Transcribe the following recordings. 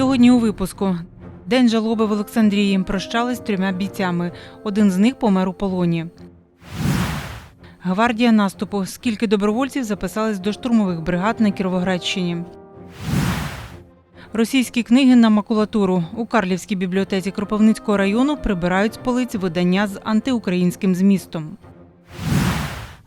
Сьогодні у випуску День жалоби в Олександрії. Прощались з трьома бійцями. Один з них помер у полоні. Гвардія наступу. Скільки добровольців записались до штурмових бригад на Кіровоградщині? Російські книги на макулатуру. У Карлівській бібліотеці Кропивницького району прибирають з полиць видання з антиукраїнським змістом.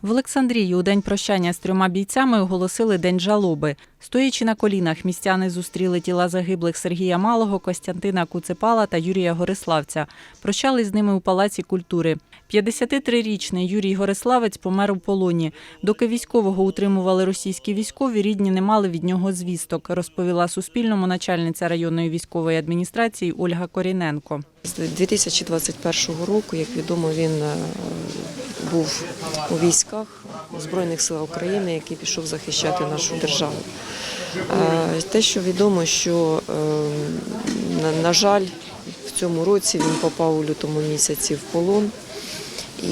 В Олександрії у день прощання з трьома бійцями оголосили день жалоби. Стоячи на колінах, містяни зустріли тіла загиблих Сергія Малого, Костянтина Куцепала та Юрія Гориславця. Прощались з ними у палаці культури. 53-річний Юрій Гориславець помер у полоні. Доки військового утримували російські військові, рідні не мали від нього звісток, розповіла Суспільному начальниця районної військової адміністрації Ольга Коріненко. З 2021 року, як відомо, він е, був у військах у Збройних сил України, який пішов захищати нашу державу. Е, Те, що відомо, що, е, на- на жаль, в цьому році він попав у лютому місяці в полон.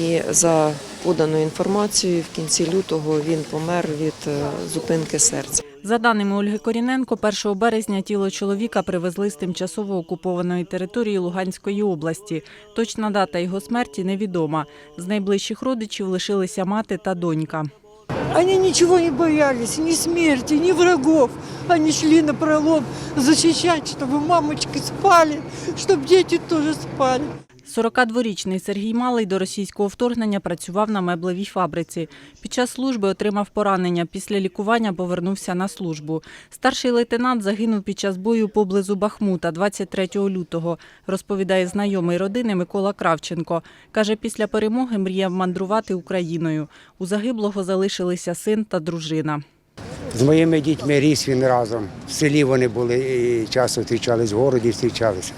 І за поданою інформацією, в кінці лютого він помер від е, зупинки серця. За даними Ольги Коріненко, 1 березня тіло чоловіка привезли з тимчасово окупованої території Луганської області. Точна дата його смерті невідома. З найближчих родичів лишилися мати та донька. Они ничего не боялись, ни смерти, ни врагов. Они шли на пролом защищать, чтобы мамочки спали, чтобы дети тоже спали. 42-річний Сергій Малий до російського вторгнення працював на меблевій фабриці. Під час служби отримав поранення. Після лікування повернувся на службу. Старший лейтенант загинув під час бою поблизу Бахмута 23 лютого, розповідає знайомий родини Микола Кравченко. Каже, після перемоги мріяв мандрувати Україною. У загиблого залишилися син та дружина. З моїми дітьми ріс він разом. В селі вони були і часто зустрічались, в городі зустрічалися.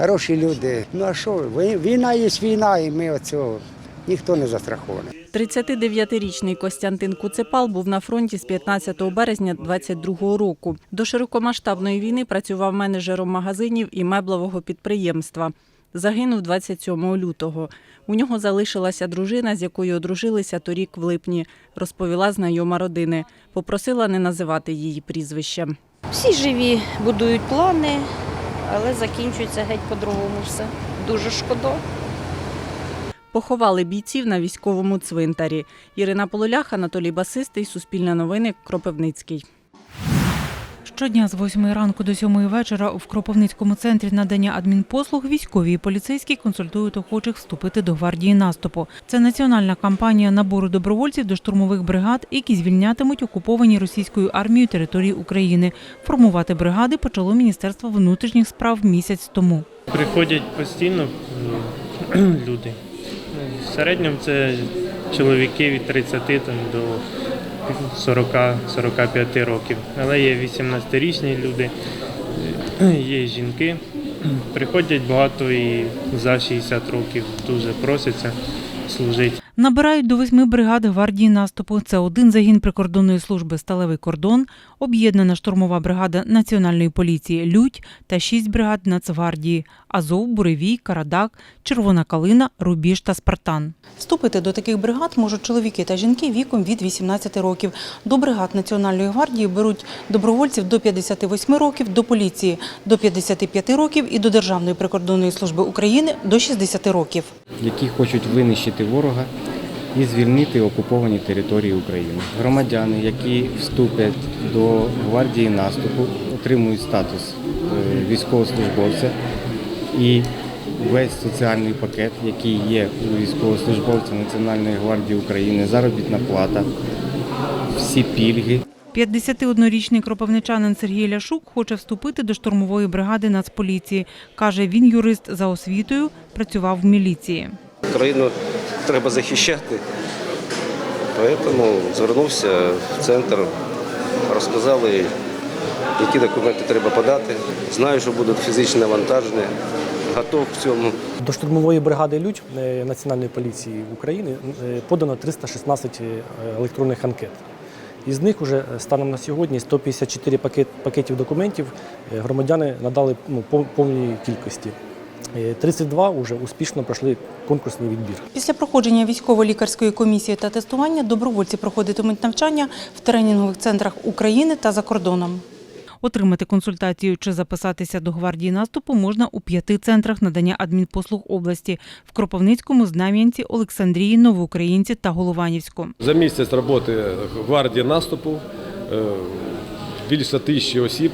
Хороші люди. Ну а що, війна є війна, і ми оцього ніхто не застрахований. 39-річний Костянтин Куцепал був на фронті з 15 березня 22 року. До широкомасштабної війни працював менеджером магазинів і меблевого підприємства. Загинув 27 лютого. У нього залишилася дружина, з якою одружилися торік в липні, розповіла знайома родини. Попросила не називати її прізвищем. Всі живі будують плани, але закінчується геть по-другому все. Дуже шкода. Поховали бійців на військовому цвинтарі. Ірина Полулях, Анатолій Басистий, Суспільне новини, Кропивницький. Щодня з 8 ранку до 7 вечора в Кропивницькому центрі надання адмінпослуг військові і поліцейські консультують охочих вступити до гвардії наступу. Це національна кампанія набору добровольців до штурмових бригад, які звільнятимуть окуповані російською армією території України. Формувати бригади почало Міністерство внутрішніх справ місяць тому. Приходять постійно люди. Ну, В середньому це чоловіки від 30 там, до 40-45 років. Але є 18-річні люди, є жінки. Приходять багато і за 60 років дуже просяться служити. Набирають до восьми бригад гвардії наступу. Це один загін прикордонної служби Сталевий кордон, об'єднана штурмова бригада Національної поліції Людь та шість бригад Нацгвардії Азов, Буревій, Карадак, Червона Калина, Рубіж та Спартан. Вступити до таких бригад можуть чоловіки та жінки віком від 18 років. До бригад Національної гвардії беруть добровольців до 58 років, до поліції до 55 років і до Державної прикордонної служби України до 60 років. які хочуть винищити ворога і звільнити окуповані території України. Громадяни, які вступлять до гвардії наступу, отримують статус е, військовослужбовця і весь соціальний пакет, який є у військовослужбовця Національної гвардії України, заробітна плата, всі пільги. 51-річний кропивничанин Сергій Ляшук хоче вступити до штурмової бригади Нацполіції. Каже, він юрист за освітою, працював в міліції. Країну треба захищати. Тому звернувся в центр, розказали, які документи треба подати. Знаю, що будуть фізичне навантаження, готов к цьому. До штурмової бригади Людь е, Національної поліції України е, подано 316 електронних анкет. Із них вже станом на сьогодні 154 пакет, пакетів документів е, громадяни надали ну, повній кількості. Е, 32 вже успішно пройшли конкурсний відбір. Після проходження військово-лікарської комісії та тестування добровольці проходитимуть навчання в тренінгових центрах України та за кордоном. Отримати консультацію чи записатися до гвардії наступу можна у п'яти центрах надання адмінпослуг області в Кропивницькому, Знам'янці, Олександрії, Новоукраїнці та Голованівську. За місяць роботи гвардії наступу е, більше тисячі осіб,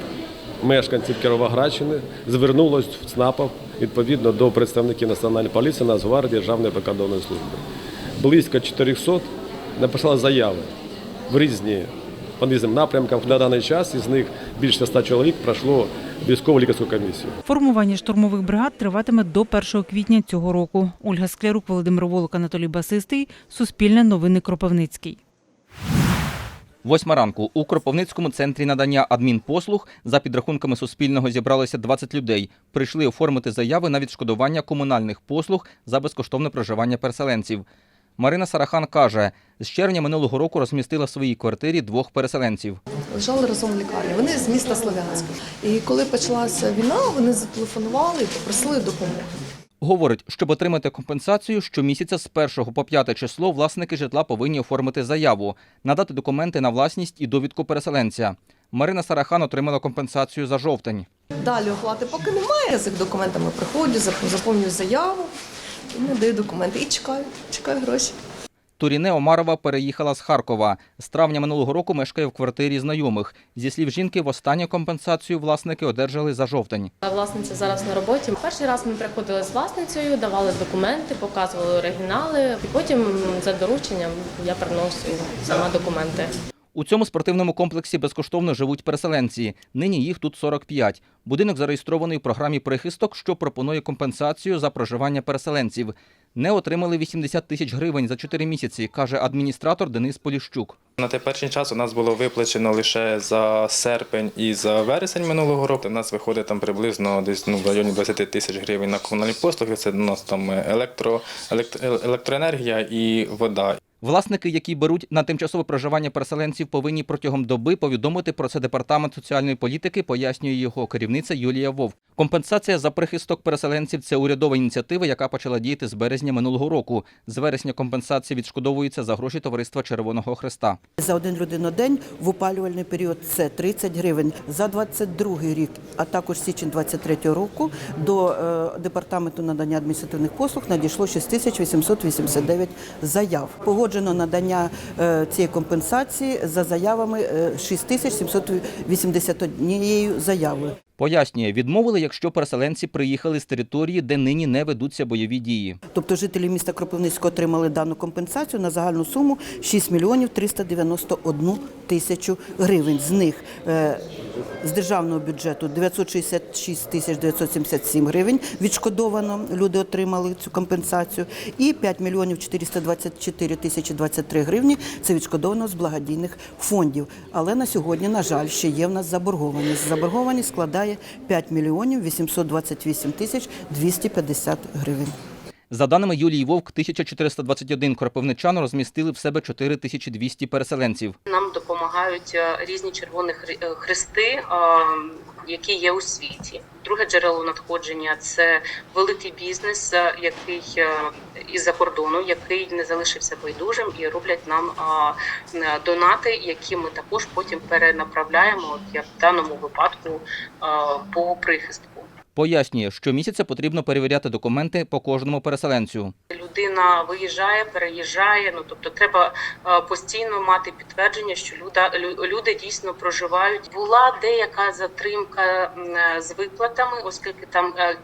мешканців Кіровоградщини, звернулось в ЦНАПів відповідно до представників Національної поліції, Нацгвардії, Державної прикордонної служби. Близько 400 написали заяви в різні по різним напрямкам. На даний час із них більше 100 чоловік пройшло військово лікарську комісію. Формування штурмових бригад триватиме до 1 квітня цього року. Ольга Склярук, Володимир Волок, Анатолій Басистий. Суспільне новини Кропивницький. Восьма ранку у Кропивницькому центрі надання адмінпослуг за підрахунками Суспільного зібралося 20 людей. Прийшли оформити заяви на відшкодування комунальних послуг за безкоштовне проживання переселенців. Марина Сарахан каже, з червня минулого року розмістила в своїй квартирі двох переселенців. лежали разом в лікарні. Вони з міста Слов'янська. І коли почалася війна, вони зателефонували і попросили допомоги. Говорить, щоб отримати компенсацію, щомісяця з 1 по 5 число власники житла повинні оформити заяву, надати документи на власність і довідку переселенця. Марина Сарахан отримала компенсацію за жовтень. Далі оплати поки немає. З їх документами приходжу, заповнюю заяву, і надаю документи і чекаю, чекаю гроші. Туріне Омарова переїхала з Харкова. З травня минулого року мешкає в квартирі знайомих. Зі слів жінки, востанню компенсацію власники одержали за жовтень. Власниця зараз на роботі. Перший раз ми приходили з власницею, давали документи, показували оригінали. Потім за дорученням я приносив сама документи. У цьому спортивному комплексі безкоштовно живуть переселенці. Нині їх тут 45. Будинок зареєстрований у програмі прихисток, що пропонує компенсацію за проживання переселенців. Не отримали 80 тисяч гривень за 4 місяці, каже адміністратор Денис Поліщук. На теперішній час у нас було виплачено лише за серпень і за вересень минулого року. У нас виходить там приблизно десь ну, в районі 20 тисяч гривень на комунальні послуги. Це у нас там електро, елект- електроенергія і вода. Власники, які беруть на тимчасове проживання переселенців, повинні протягом доби повідомити про це департамент соціальної політики, пояснює його керівниця Юлія Вовк. Компенсація за прихисток переселенців це урядова ініціатива, яка почала діяти з березня минулого року. З вересня компенсація відшкодовується за гроші товариства Червоного Хреста. За один людинодень в опалювальний період це 30 гривень. За 22 рік, а також січень 23 року до е, департаменту надання адміністративних послуг надійшло 6889 заяв. Погоджено надання е, цієї компенсації за заявами е, 6781 заявою. Пояснює, відмовили, якщо переселенці приїхали з території, де нині не ведуться бойові дії. Тобто жителі міста Кропивницького отримали дану компенсацію на загальну суму 6 мільйонів 391 тисячу гривень. З них е, з державного бюджету 966 тисяч 977 гривень відшкодовано. Люди отримали цю компенсацію. І 5 мільйонів 424 тисячі 23 гривні це відшкодовано з благодійних фондів. Але на сьогодні, на жаль, ще є в нас заборгованість. Заборгованість складає 5 мільйонів 828 тисяч 250 гривень. За даними Юлії Вовк, 1421 кропивничан розмістили в себе 4200 переселенців. Нам допомагають е, різні червоні е, хрести, е, які є у світі. Друге джерело надходження це великий бізнес, е, який е, із-за кордону, який не залишився байдужим і роблять нам е, донати, які ми також потім перенаправляємо, як в даному випадку по прихистку. Пояснює, що місяця потрібно перевіряти документи по кожному переселенцю. Людина виїжджає, переїжджає. Ну тобто, треба е, постійно мати підтвердження, що люда, лю- люди дійсно проживають. Була деяка затримка е, з виплатами, оскільки там е,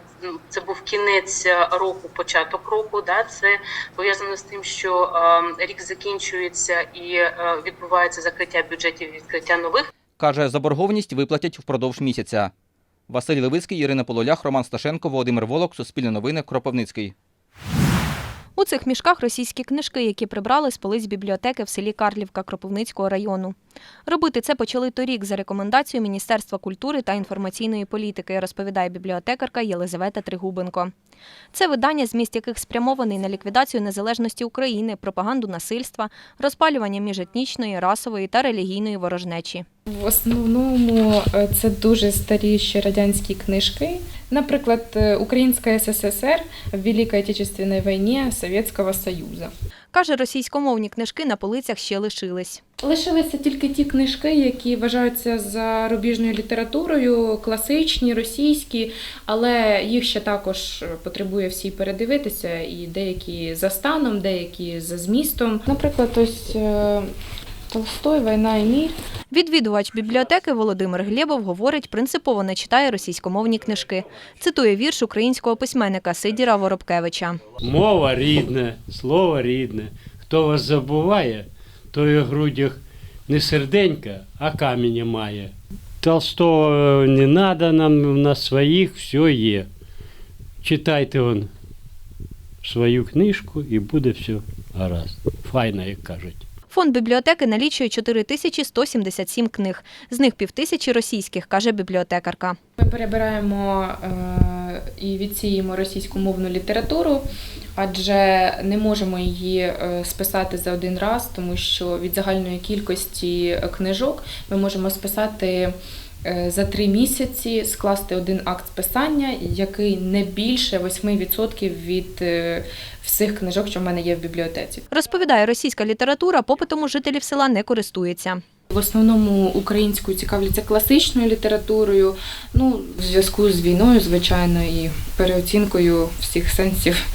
це був кінець року, початок року. Да, це пов'язано з тим, що рік закінчується і відбувається закриття бюджетів, відкриття нових. Каже, заборгованість виплатять впродовж місяця. Василь Левицький, Ірина Пололях, Роман Сташенко, Володимир Волок, Суспільне новини, Кропивницький. У цих мішках російські книжки, які прибрали з полиць бібліотеки в селі Карлівка Кропивницького району. Робити це почали торік за рекомендацією Міністерства культури та інформаційної політики, розповідає бібліотекарка Єлизавета Тригубенко. Це видання, зміст яких спрямований на ліквідацію незалежності України, пропаганду насильства, розпалювання міжетнічної, расової та релігійної ворожнечі. В основному е, це дуже старі ще радянські книжки. Наприклад, е, Українська СССР в Великій Отечественній війні Совєтського Союзу. Каже, російськомовні книжки на полицях ще лишились. Лишилися тільки ті книжки, які вважаються зарубіжною літературою, класичні, російські, але їх ще також потребує всі передивитися, і деякі за станом, деякі за змістом. Наприклад, ось е, Толстой, Війна і мір. Відвідувач бібліотеки Володимир Глєбов говорить, принципово не читає російськомовні книжки. Цитує вірш українського письменника Сидіра Воробкевича. Мова рідне, слово рідне. Хто вас забуває, той у грудях не серденька, а каміння має. Толстого не треба, нам у нас своїх все є. Читайте он свою книжку і буде все гаразд. Файно, як кажуть. Фонд бібліотеки налічує 4177 книг. З них півтисячі російських, каже бібліотекарка. Ми перебираємо е, і відсіємо російськомовну літературу, адже не можемо її е, списати за один раз, тому що від загальної кількості книжок ми можемо списати е, за три місяці, скласти один акт списання, який не більше 8% від е, всіх книжок, що в мене є в бібліотеці. Розповідає, російська література попитом у жителів села не користується. В основному українською цікавляться класичною літературою, ну, в зв'язку з війною, звичайно, і переоцінкою всіх сенсів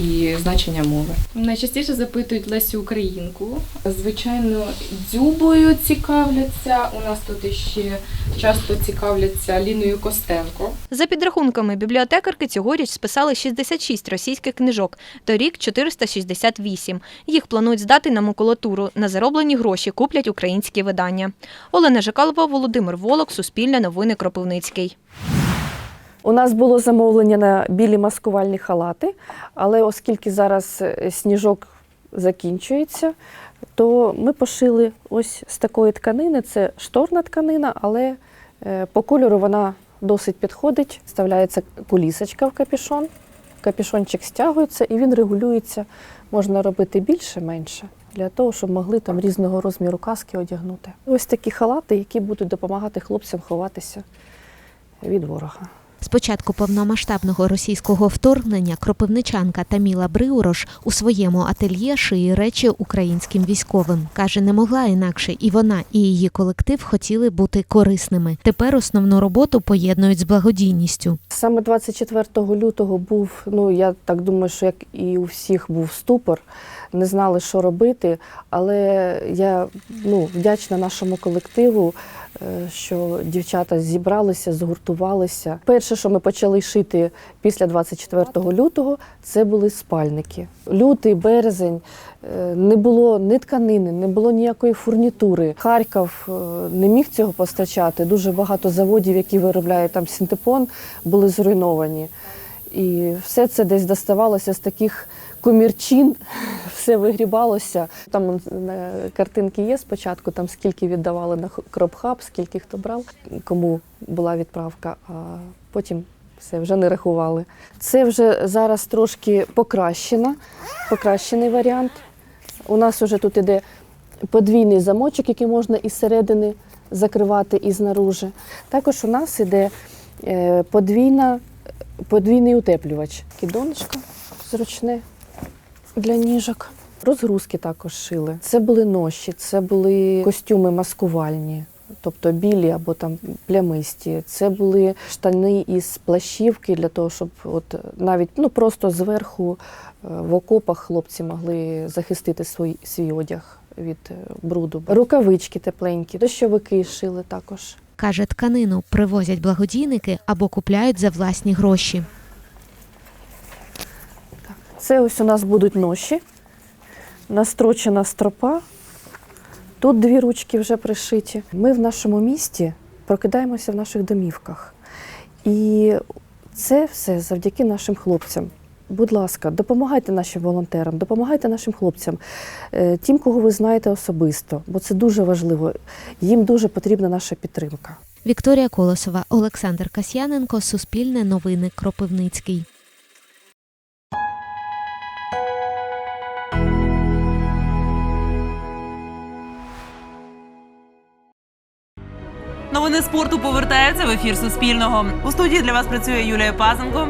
і значення мови. Найчастіше запитують Лесю Українку. Звичайно, дзюбою цікавляться. У нас тут іще часто цікавляться Ліною Костенко. За підрахунками бібліотекарки, цьогоріч списали 66 російських книжок, торік 468. Їх планують здати на макулатуру. На зароблені гроші куплять українські видання. Олена Жикалова, Володимир Волок, Суспільне новини Кропивницький. У нас було замовлення на білі маскувальні халати, але оскільки зараз е, сніжок закінчується, то ми пошили ось з такої тканини. Це шторна тканина, але е, по кольору вона досить підходить. Вставляється кулісочка в капюшон, капюшончик стягується і він регулюється. Можна робити більше, менше. Для того, щоб могли там різного розміру каски одягнути. Ось такі халати, які будуть допомагати хлопцям ховатися від ворога. З початку повномасштабного російського вторгнення кропивничанка Таміла Бриурош у своєму ательє шиє речі українським військовим. Каже, не могла інакше, і вона, і її колектив хотіли бути корисними. Тепер основну роботу поєднують з благодійністю. Саме 24 лютого був, ну я так думаю, що як і у всіх був ступор, не знали, що робити. Але я ну, вдячна нашому колективу, що дівчата зібралися, згуртувалися. Перше, що ми почали шити після 24 лютого, це були спальники. Лютий, березень е, не було ні тканини, не було ніякої фурнітури. Харків е, не міг цього постачати. Дуже багато заводів, які виробляють там синтепон, були зруйновані. І все це десь доставалося з таких комірчин, все вигрібалося. Там картинки є спочатку, там скільки віддавали на кропхаб, скільки хто брав, кому була відправка, а потім все вже не рахували. Це вже зараз трошки покращено, покращений варіант. У нас вже тут іде подвійний замочок, який можна із середини закривати і знаружи. Також у нас іде е, подвійна, подвійний утеплювач. Кідоночка зручне для ніжок. Розгрузки також шили. Це були ноші, це були костюми маскувальні, тобто білі або там плямисті. Це були штани із плащівки для того, щоб от навіть ну просто зверху е, в окопах хлопці могли захистити свій, свій одяг від е, бруду. Рукавички тепленькі, дощовики шили також. Каже, тканину привозять благодійники або купляють за власні гроші. Це ось у нас будуть ноші, настрочена стропа. Тут дві ручки вже пришиті. Ми в нашому місті прокидаємося в наших домівках. І це все завдяки нашим хлопцям. Будь ласка, допомагайте нашим волонтерам, допомагайте нашим хлопцям, е, тим, кого ви знаєте особисто, бо це дуже важливо. Їм дуже потрібна наша підтримка. Вікторія Колосова, Олександр Касьяненко, Суспільне новини Кропивницький. Новини спорту повертаються в ефір Суспільного. У студії для вас працює Юлія Пазенко.